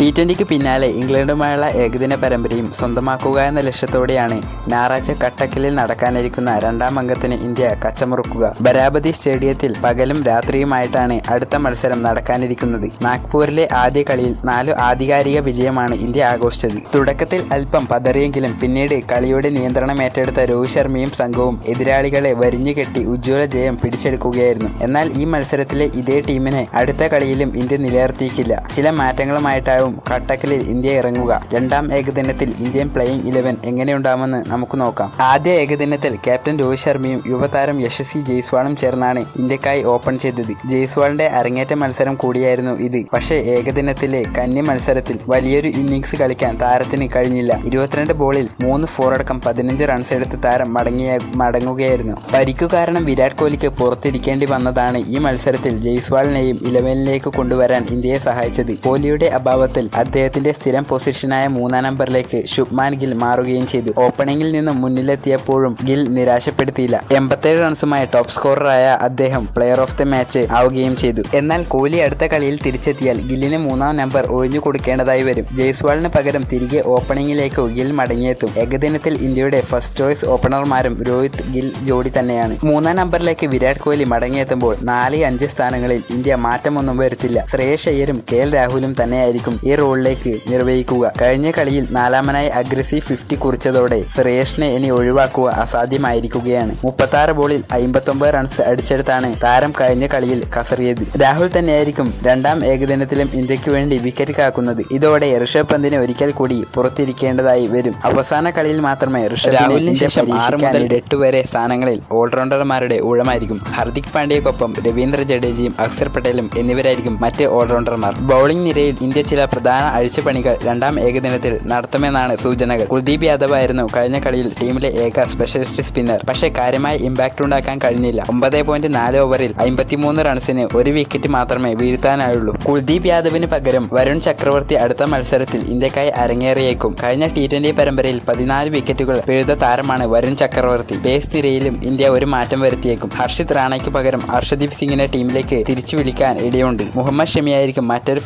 T ട്വന്റിക്ക് പിന്നാലെ ഇംഗ്ലണ്ടുമായുള്ള ഏകദിന പരമ്പരയും സ്വന്തമാക്കുക എന്ന ലക്ഷ്യത്തോടെയാണ് ഞായറാഴ്ച കട്ടക്കിലിൽ നടക്കാനിരിക്കുന്ന രണ്ടാം അംഗത്തിന് ഇന്ത്യ കച്ചമുറുക്കുക. ബരാബതി സ്റ്റേഡിയത്തിൽ പകലും രാത്രിയുമായിട്ടാണ് അടുത്ത മത്സരം നടക്കാനിരിക്കുന്നത്. നാഗ്പൂരിലെ ആദ്യ കളിയിൽ നാലു ആധികാരിക വിജയമാണ് ഇന്ത്യ ആഘോഷിച്ചത്. തുടക്കത്തിൽ അല്പം പതറിയെങ്കിലും പിന്നീട് കളിയുടെ നിയന്ത്രണം ഏറ്റെടുത്ത രോഹിത് ശർമ്മയും സംഘവും എതിരാളികളെ വരിഞ്ഞുകെട്ടി ഉജ്ജ്വല ജയം പിടിച്ചെടുക്കുകയായിരുന്നു. എന്നാൽ ഈ മത്സരത്തിലെ ഇതേ ടീമിനെ അടുത്ത കളിയിലും ഇന്ത്യ നിലനിർത്തിയിക്കില്ല ചില മാറ്റങ്ങളുമായിട്ടാവും കട്ടക്കിലിൽ ഇന്ത്യ ഇറങ്ങുക. രണ്ടാം ഏകദിനത്തിൽ ഇന്ത്യൻ പ്ലേയിങ് ഇലവൻ എങ്ങനെയുണ്ടാവുമെന്ന് നമുക്ക് നോക്കാം. ആദ്യ ഏകദിനത്തിൽ ക്യാപ്റ്റൻ രോഹിത് ശർമ്മയും യുവതാരം യശസ്വി ജയ്സ്വാളും ചേർന്നാണ് ഇന്ത്യക്കായി ഓപ്പൺ ചെയ്തത്. ജയ്സ്വാളിന്റെ അരങ്ങേറ്റ മത്സരം കൂടിയായിരുന്നു ഇത്. പക്ഷേ ഏകദിനത്തിലെ കന്നി മത്സരത്തിൽ വലിയൊരു ഇന്നിംഗ്സ് കളിക്കാൻ താരത്തിന് കഴിഞ്ഞില്ല. ഇരുപത്തിരണ്ട് ബോളിൽ മൂന്ന് ഫോർ അടക്കം പതിനഞ്ച് റൺസ് എടുത്ത് താരം മടങ്ങിയ മടങ്ങുകയായിരുന്നു. പരിക്കു കാരണം വിരാട് കോഹ്ലിക്ക് പുറത്തിരിക്കേണ്ടി വന്നതാണ് ഈ മത്സരത്തിൽ ജയ്സ്വാളിനെയും ഇലവനിലേക്ക് കൊണ്ടുവരാൻ ഇന്ത്യയെ സഹായിച്ചത്. കോഹ്ലിയുടെ അഭാവത്തിൽ അദ്ദേഹത്തിന്റെ സ്ഥിരം പൊസിഷനായ മൂന്നാം നമ്പറിലേക്ക് ശുഭ്മാൻ ഗിൽ മാറുകയും ചെയ്തു. ഓപ്പണിംഗിൽ നിന്നും മുന്നിലെത്തിയപ്പോഴും ഗിൽ നിരാശപ്പെടുത്തിയില്ല. എൺപത്തേഴ് റൺസുമായി ടോപ്പ് സ്കോററായ അദ്ദേഹം പ്ലെയർ ഓഫ് ദി മാച്ച് ആവുകയും ചെയ്തു. എന്നാൽ കോഹ്ലി അടുത്ത കളിയിൽ തിരിച്ചെത്തിയാൽ ഗില്ലിന് മൂന്നാം നമ്പർ ഒഴിഞ്ഞു കൊടുക്കേണ്ടതായി വരും. ജയ്സ്വാളിന് പകരം തിരികെ ഓപ്പണിംഗിലേക്ക് ഗിൽ മടങ്ങിയെത്തും. ഏകദിനത്തിൽ ഇന്ത്യയുടെ ഫസ്റ്റ് ചോയ്സ് ഓപ്പണർമാരും രോഹിത് ഗിൽ ജോഡി തന്നെയാണ്. മൂന്നാം നമ്പറിലേക്ക് വിരാട് കോഹ്ലി മടങ്ങിയെത്തുമ്പോൾ നാല് അഞ്ച് സ്ഥാനങ്ങളിൽ ഇന്ത്യ മാറ്റമൊന്നും വരുത്തില്ല. ശ്രേയസ് അയ്യരും കെ എൽ രാഹുലും തന്നെയായിരിക്കും ഈ റോളിലേക്ക് നിർവഹിക്കുക. കഴിഞ്ഞ കളിയിൽ നാലാമനായി അഗ്രസീവ് ഫിഫ്റ്റി കുറിച്ചതോടെ ശ്രേയസിനെ ഇനി ഒഴിവാക്കുക അസാധ്യമായിരിക്കുകയാണ്. മുപ്പത്തി ബോളിൽ അമ്പത്തൊമ്പത് റൺസ് അടിച്ചെടുത്താണ് താരം കഴിഞ്ഞ കളിയിൽ കസറിയത്. രാഹുൽ തന്നെയായിരിക്കും രണ്ടാം ഏകദിനത്തിലും ഇന്ത്യയ്ക്ക് വേണ്ടി വിക്കറ്റ് കാക്കുന്നത്. ഇതോടെ ഋഷഭ് പന്തിനെ ഒരിക്കൽ കൂടി പുറത്തിരിക്കേണ്ടതായി വരും. അവസാന കളിയിൽ മാത്രമേ ഋഷഭ് ശേഷം ആറ് മുതൽ എട്ട് വരെ സ്ഥാനങ്ങളിൽ ഓൾറൗണ്ടർമാരുടെ ഊഴമായിരിക്കും. ഹർദിക് പാണ്ഡ്യക്കൊപ്പം രവീന്ദ്ര ജഡേജയും അക്സർ പട്ടേലും എന്നിവരായിരിക്കും മറ്റ് ഓൾറൗണ്ടർമാർ ബൌളിംഗ് നിരയിൽ ഇന്ത്യ ചില പ്രധാന അഴിച്ചുപണികൾ രണ്ടാം ഏകദിനത്തിൽ നടത്തുമെന്നാണ് സൂചനകൾ. കുൽദീപ് യാദവ് ആയിരുന്നു കഴിഞ്ഞ കളിയിൽ ടീമിലെ ഏക സ്പെഷ്യലിസ്റ്റ് സ്പിന്നർ. പക്ഷേ കാര്യമായ ഇമ്പാക്ട് ഉണ്ടാക്കാൻ കഴിഞ്ഞില്ല. ഒമ്പത് പോയിന്റ് നാല് ഓവറിൽ അമ്പത്തിമൂന്ന് റൺസിന് ഒരു വിക്കറ്റ് മാത്രമേ വീഴ്ത്താനായുള്ളൂ. കുൽദീപ് യാദവിന് പകരം വരുൺ ചക്രവർത്തി അടുത്ത മത്സരത്തിൽ ഇന്ത്യക്കായി അരങ്ങേറിയേക്കും. കഴിഞ്ഞ ടി ട്വന്റി പരമ്പരയിൽ പതിനാല് വിക്കറ്റുകൾ പിഴുത താരമാണ് വരുൺ ചക്രവർത്തി. ബേസ് നിരയിലും ഇന്ത്യ ഒരു മാറ്റം വരുത്തിയേക്കും. ഹർഷിത് റാണയ്ക്ക് പകരം ഹർഷദീപ് സിംഗിനെ ടീമിലേക്ക് തിരിച്ചു വിളിക്കാൻ ഇടയുണ്ട്. മുഹമ്മദ് ഷമിയായിരിക്കും മറ്റൊരു